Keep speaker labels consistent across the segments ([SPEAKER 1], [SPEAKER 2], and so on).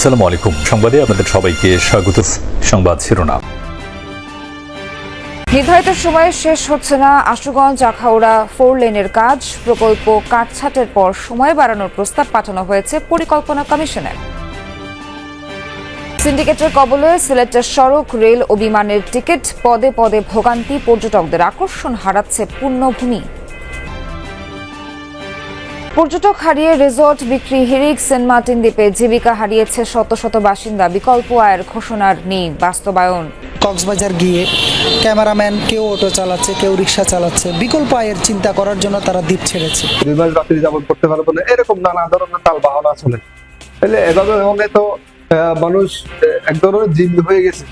[SPEAKER 1] আসসালামু আলাইকুম। সংবাদে আপনাদের সবাইকে স্বাগত। সংবাদ শিরোনাম।
[SPEAKER 2] নির্ধারিত সময়ে শেষ হচ্ছে না আশুগঞ্জ, আখাউড়া ফোর লেনের কাজ। প্রকল্প কাটছাটের পর সময় বাড়ানোর প্রস্তাব পাঠানো হয়েছে পরিকল্পনা কমিশনে সিন্ডিকেটের কবলে সিলেটের সড়ক, রেল ও বিমানের টিকিট, পদে পদে ভোগান্তি, পর্যটকদের আকর্ষণ হারাচ্ছে পূর্ণভূমি। পর্যটক হারিয়ে রিসোর্ট বিক্রি হিরিক সেন্ট মার্টিন দ্বীপে জীবিকা হারিয়েছে শত শত বাসিন্দা। বিকল্প আয়ের ঘোষণার নেই বাস্তবায়ন।
[SPEAKER 3] কক্সবাজার গিয়ে ক্যামেরাম্যান কেউ অটো চালাচ্ছে কেউ রিক্সা চালাচ্ছে বিকল্প আয়ের চিন্তা করার জন্য তারা দ্বীপ ছেড়েছে।
[SPEAKER 4] দুই মাস রাত্রি যাপন করতে পারব না এরকম নানা ধরনের তাল বাহানা চলে তাহলে এভাবে হলে তো আহ, মানুষ এক ধরনের জিম্মি হয়ে গেছে।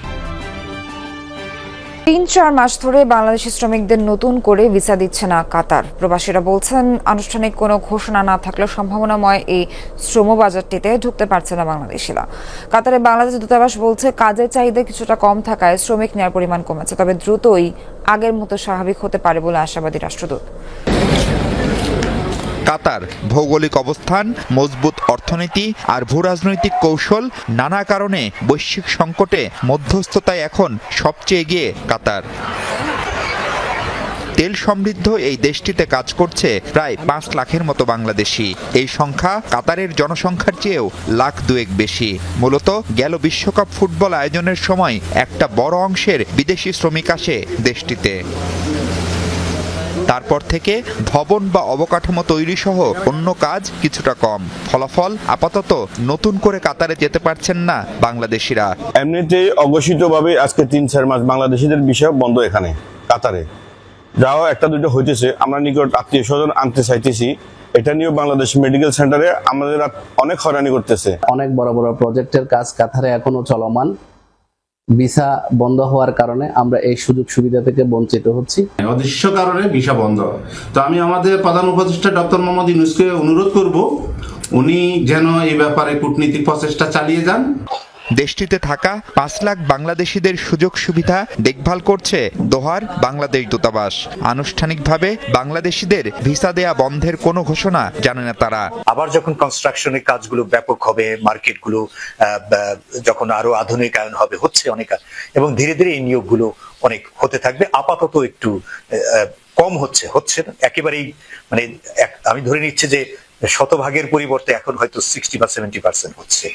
[SPEAKER 2] তিন চার মাস ধরে বাংলাদেশি শ্রমিকদের নতুন করে ভিসা দিচ্ছে না কাতার। প্রবাসীরা বলছেন, আনুষ্ঠানিক কোনো ঘোষণা না থাকলেও সম্ভাবনাময় এই শ্রম বাজারটিতে ঢুকতে পারছে না বাংলাদেশিরা। কাতারে বাংলাদেশ দূতাবাস বলছে, কাজের চাহিদা কিছুটা কম থাকায় শ্রমিক নেওয়ার পরিমাণ কমেছে, তবে দ্রুতই আগের মতো স্বাভাবিক হতে পারে বলে আশাবাদী রাষ্ট্রদূত।
[SPEAKER 5] কাতার, ভৌগোলিক অবস্থান, মজবুত অর্থনীতি আর ভূরাজনৈতিক কৌশল নানা কারণে বৈশ্বিক সংকটে মধ্যস্থতায় এখন সবচেয়ে এগিয়ে কাতার। তেল সমৃদ্ধ এই দেশটিতে কাজ করছে প্রায় পাঁচ লাখের মতো বাংলাদেশি। এই সংখ্যা কাতারের জনসংখ্যার চেয়েও লাখ দুয়েক বেশি। মূলত গেল বিশ্বকাপ ফুটবল আয়োজনের সময় একটা বড় অংশের বিদেশি শ্রমিক আসে দেশটিতে। তারপর থেকে ভবন বা অবকাঠামো তৈরি সহ অন্য কাজ কিছুটা কম। ফলাফল আপাতত নতুন করে কাতারে যেতে পারছেন না বাংলাদেশিরা।
[SPEAKER 6] এমনিতেই অঘোষিতভাবে আজকে তিন চার মাস বাংলাদেশিদের বিষয় বন্ধ এখানে কাতারে। যাও একটা দুটো হইতেছে। আমরা নিকট আত্মীয় স্বজন আনতে চাইতেছি। এটা নিয়েও বাংলাদেশ মেডিকেল সেন্টারে আমাদের অনেক হয়রানি করতেছে।
[SPEAKER 7] অনেক বড় বড় প্রজেক্টের কাজ কাতারে এখনও চলমান। ভিসা বন্ধ হওয়ার কারণে আমরা এই সুযোগ সুবিধা থেকে বঞ্চিত হচ্ছি।
[SPEAKER 8] অদৃশ্য কারণে ভিসা বন্ধ তো আমি আমাদের প্রধান উপদেষ্টা ডক্টর মোহাম্মদ ইউনুসকে অনুরোধ করব, উনি যেন এই ব্যাপারে কূটনীতিক প্রচেষ্টা চালিয়ে যান।
[SPEAKER 5] দেশটিতে থাকা পাঁচ লাখ বাংলাদেশিদের সুযোগ সুবিধা দেখভাল করছে দোহার বাংলাদেশ দূতাবাস। আনুষ্ঠানিকভাবে বাংলাদেশিদের ভিসা দেয়া বন্ধের কোনো ঘোষণা জানে না তারা।
[SPEAKER 9] আবার যখন কনস্ট্রাকশনের কাজগুলো ব্যাপক হবে মার্কেটগুলো যখন আরও আধুনিকায়ন হবে, হচ্ছে অনেক এবং ধীরে ধীরে এই নিয়োগগুলো অনেক হতে থাকবে। আপাতত একটু কম হচ্ছে হচ্ছে না। একেবারেই মানে আমি ধরে নিচ্ছি যে শতভাগের পরিবর্তে এখন হয়তো সিক্সটি বা সেভেন্টি পার্সেন্ট হচ্ছে।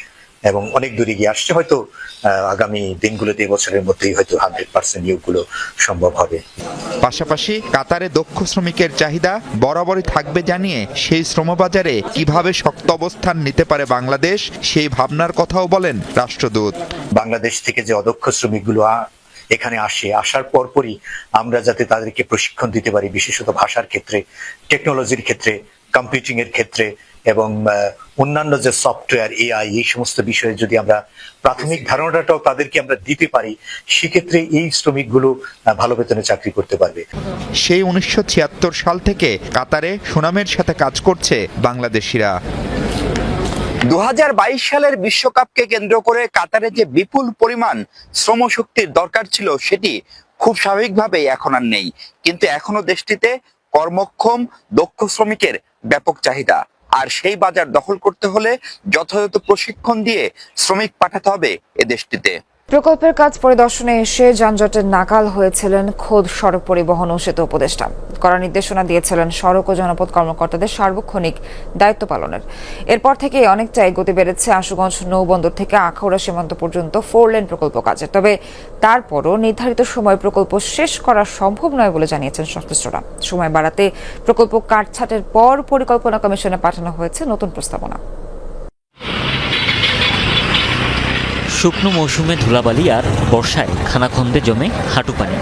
[SPEAKER 9] এবং অনেক দূরে গিয়ে আসছে হয়তো আগামী দিনগুলোতে বছরের মধ্যেই হয়তো হান্ড্রেড পার্সেন্ট নিয়োগগুলো সম্ভব হবে।
[SPEAKER 5] পাশাপাশি কাতারে দক্ষ শ্রমিকের চাহিদা বরাবরই থাকবে জানিয়ে সেই শ্রমবাজারে কীভাবে শক্ত অবস্থান নিতে পারে বাংলাদেশ সেই ভাবনার কথাও বলেন রাষ্ট্রদূত।
[SPEAKER 9] বাংলাদেশ থেকে যে অদক্ষ শ্রমিকগুলো এখানে আসে আসার পরপরই আমরা যাতে তাদেরকে প্রশিক্ষণ দিতে পারি বিশেষত ভাষার ক্ষেত্রে টেকনোলজির ক্ষেত্রে কম্পিউটিং এর ক্ষেত্রে এবং আহ, অন্যান্য যে সফটওয়্যার এআই এই সমস্ত বিষয়ে যদি আমরা প্রাথমিক ধারণাটাও তাদেরকে আমরা দিতে পারি সেক্ষেত্রে এই শ্রমিকগুলো ভালো বেতনে চাকরি করতে পারবে।
[SPEAKER 5] সেই উনিশশো সাল থেকে কাতারে সুনামের সাথে কাজ করছে বাংলাদেশিরা।
[SPEAKER 10] দু সালের বিশ্বকাপকে কেন্দ্র করে কাতারে যে বিপুল পরিমাণ শ্রমশক্তির দরকার ছিল সেটি খুব স্বাভাবিকভাবেই এখন আর নেই। কিন্তু এখনও দেশটিতে কর্মক্ষম দক্ষ শ্রমিকের ব্যাপক চাহিদা। আর সেই বাজার দখল করতে হলে যথাযথ প্রশিক্ষণ দিয়ে শ্রমিক পাঠাতে হবে এ দেশটিতে।
[SPEAKER 2] প্রকল্পের কাজ পরিদর্শনে এসে যানজটের নাকাল হয়েছিলেন খোদ সড়ক পরিবহন ও সেতু উপদেষ্টা। করা নির্দেশনা দিয়েছিলেন সড়ক ও জনপদ কর্মকর্তাদের সার্বক্ষণিক দায়িত্ব পালনের। এরপর থেকে অনেকটাই গতি বেড়েছে আশুগঞ্জ নৌবন্দর থেকে আখাউড়া সীমান্ত পর্যন্ত ফোর লেন প্রকল্প কাজে তবে তারপরও নির্ধারিত সময় প্রকল্প শেষ করা সম্ভব নয় বলে জানিয়েছেন সংশ্লিষ্টরা। সময় বাড়াতে প্রকল্প কাটছাটের পর পরিকল্পনা কমিশনে পাঠানো হয়েছে নতুন প্রস্তাবনা।
[SPEAKER 11] শুকনো মৌসুমে ধুলাবালি আর বর্ষায় খানাখন্দে জমে হাঁটু পানি।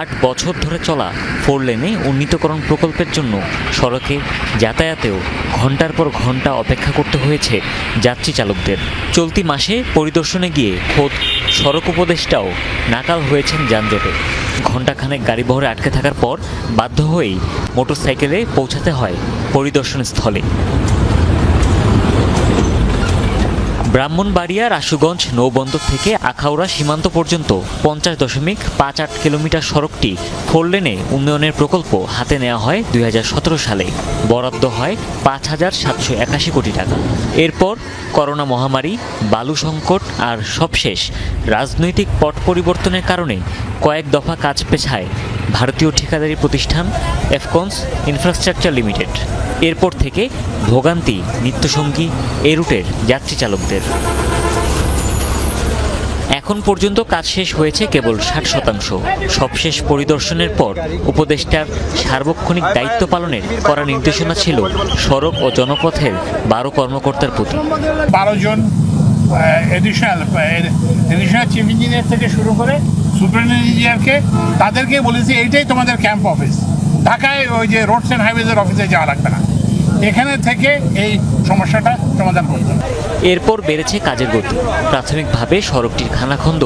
[SPEAKER 11] আট বছর ধরে চলা ফোর লেনে উন্নীতকরণ প্রকল্পের জন্য সড়কে যাতায়াতেও ঘণ্টার পর ঘণ্টা অপেক্ষা করতে হয়েছে যাত্রী চালকদের। চলতি মাসে পরিদর্শনে গিয়ে খোদ সড়ক উপদেষ্টাও নাকাল হয়েছেন যানজটে। ঘণ্টাখানেক গাড়ি বহরে আটকে থাকার পর বাধ্য হয়েই মোটরসাইকেলে পৌঁছাতে হয় পরিদর্শন স্থলে ব্রাহ্মণবাড়িয়া, রাশুগঞ্জ, নৌবন্দর থেকে আখাউড়া সীমান্ত পর্যন্ত পঞ্চাশ দশমিক পাঁচ আট কিলোমিটার সড়কটি ফোর লেনে উন্নয়নের প্রকল্প হাতে নেওয়া হয় দুই হাজার সতেরো সালে। বরাদ্দ হয় পাঁচ হাজার সাতশো একাশি কোটি টাকা। এরপর করোনা মহামারী, বালু সংকট আর সবশেষ রাজনৈতিক পট পরিবর্তনের কারণে কয়েক দফা কাজ পেছায় ভারতীয় ঠিকাদারি প্রতিষ্ঠান এফকনস ইনফ্রাস্ট্রাকচার লিমিটেড। এরপর থেকে ভোগান্তি, নিত্যসঙ্গী এ রুটের যাত্রী চালকদের। এখন পর্যন্ত কাজ শেষ হয়েছে কেবল ষাট শতাংশ। সবশেষ পরিদর্শনের পর উপদেষ্টার সার্বক্ষণিক দায়িত্ব পালনের করা নির্দেশনা ছিল সড়ক ও জনপথের বারো কর্মকর্তার প্রতি।
[SPEAKER 12] বারো জন ইঞ্জিনিয়ার থেকে শুরু করে সুপারিনটেন্ডেন্ট ইঞ্জিনিয়ারকে তাদেরকে বলেছি, এইটাই তোমাদের ক্যাম্প অফিস ঢাকায় ওই যে রোডস অ্যান্ড হাইওয়েজের অফিসে যাওয়া লাগবে না। এখানে থেকে এই সমস্যাটা সমাধান করতে হবে।
[SPEAKER 11] এরপর বেড়েছে কাজের গতি। প্রাথমিকভাবে সড়কটির খানাখন্দ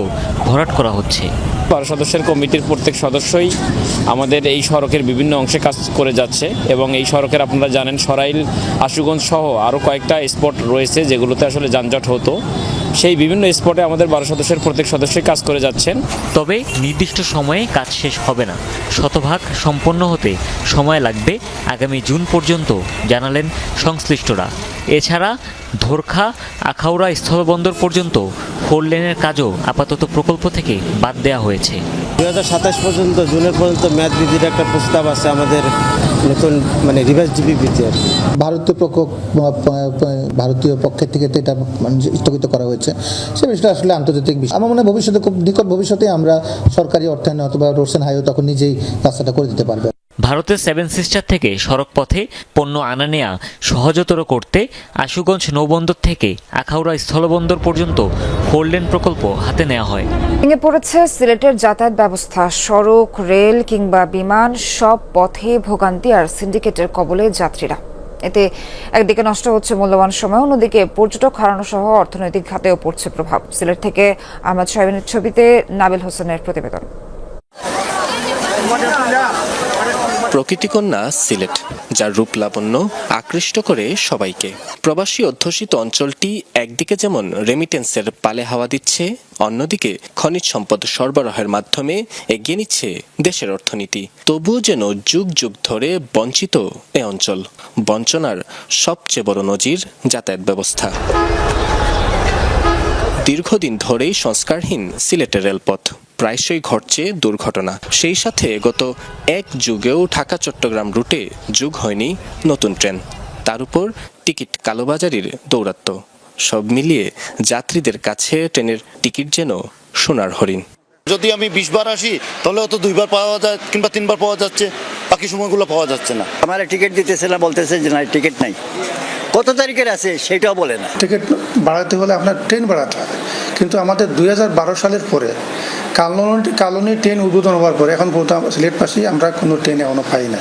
[SPEAKER 11] ভরাট করা হচ্ছে।
[SPEAKER 13] বারো সদস্যের কমিটির প্রত্যেক সদস্যই আমাদের এই সড়কের বিভিন্ন অংশে কাজ করে যাচ্ছে এবং এই সড়কের আপনারা জানেন সরাইল আশুগঞ্জ সহ আরও কয়েকটা স্পট রয়েছে যেগুলোতে আসলে যানজট হতো। সেই বিভিন্ন স্পটে আমাদের বারো সদস্যের প্রত্যেক সদস্যই কাজ করে যাচ্ছেন।
[SPEAKER 11] তবে নির্দিষ্ট সময়ে কাজ শেষ হবে না। শতভাগ সম্পন্ন হতে সময় লাগবে আগামী জুন পর্যন্ত জানালেন সংশ্লিষ্টরা। এছাড়া ধোরখা আখাউড়া স্থলবন্দর পর্যন্ত ফোর লেনের কাজও আপাতত প্রকল্প থেকে বাদ দেওয়া হয়েছে।
[SPEAKER 14] দু হাজার সাতাশ পর্যন্ত জুনের পর্যন্ত মেয়াদ বৃদ্ধির একটা প্রস্তাব আছে আমাদের নতুন মানে রিভার্স জিপি বৃদ্ধি আর
[SPEAKER 3] ভারতীয় পক্ষ ভারতীয় পক্ষের থেকে তো এটা মানে স্থগিত করা হয়েছে। সে বিষয়টা আসলে আন্তর্জাতিক বিষয়। আমার মনে হয় ভবিষ্যতে খুব নিকট ভবিষ্যতে আমরা সরকারি অর্থায়নে অথবা রোশন হাইও তখন নিজেই রাস্তাটা করে দিতে পারবে।
[SPEAKER 11] ভারতের সেভেন সিস্টার থেকে সড়ক পথে পণ্য আনা নেয়া সহজতর করতে আশুগঞ্জ নৌবন্দর থেকে আখাউড়া স্থলবন্দর পর্যন্ত ফোর লেন প্রকল্প হাতে নেওয়া হয়।
[SPEAKER 2] ভেঙে পড়েছে সিলেটের যাতায়াত ব্যবস্থা। সড়ক, রেল কিংবা বিমান সব পথে ভোগান্তি আর সিন্ডিকেটের কবলে যাত্রীরা। এতে একদিকে নষ্ট হচ্ছে মূল্যবান সময়, অন্যদিকে পর্যটক হারানো সহ অর্থনৈতিক খাতেও পড়ছে প্রভাব। সিলেট থেকে আহমদ সাহেবের ছবিতে নাবিল হোসেনের প্রতিবেদন।
[SPEAKER 15] প্রকৃতিকন্যা সিলেট, যার রূপ লাবণ্য আকৃষ্ট করে সবাইকে। প্রবাসী অধ্যুষিত অঞ্চলটি একদিকে যেমন রেমিটেন্সের পালে হাওয়া দিচ্ছে, অন্যদিকে খনিজ সম্পদ সরবরাহের মাধ্যমে এগিয়ে নিচ্ছে দেশের অর্থনীতি। তবুও যেন যুগ যুগ ধরে বঞ্চিত এ অঞ্চল। বঞ্চনার সবচেয়ে বড় নজির যাতায়াত ব্যবস্থা। দীর্ঘদিন ধরেই সংস্কারহীন সিলেটের রেলপথ। প্রায়শই ঘটছে দুর্ঘটনা। সেই সাথে গত এক যুগেও ঢাকা চট্টগ্রাম রুটে যুগ হয়নি নতুন ট্রেন। তার উপর টিকিট কালোবাজারির দৌরাত্ম্য। সব মিলিয়ে যাত্রীদের কাছে ট্রেনের টিকিট যেন সোনার হরিণ।
[SPEAKER 16] যদি আমি বিশ বার আসি তাহলে হয়তো দুইবার পাওয়া যায় কিংবা তিনবার পাওয়া যাচ্ছে। বাকি সময়গুলো পাওয়া যাচ্ছে না।
[SPEAKER 14] আমার টিকিট দিতেছে না বলতেছে যে না টিকিট নাই। কত তারিখের আছে সেটাও বলে না।
[SPEAKER 3] টিকিট বাড়াতে হলে আপনার ট্রেন বাড়াতে হবে। কিন্তু আমাদের দু হাজার বারো সালের পরে কালনী কালনী ট্রেন উদ্বোধন হওয়ার পরে এখন পর্যন্ত সিলেট পাশে আমরা কোনো ট্রেন এখনও পাই না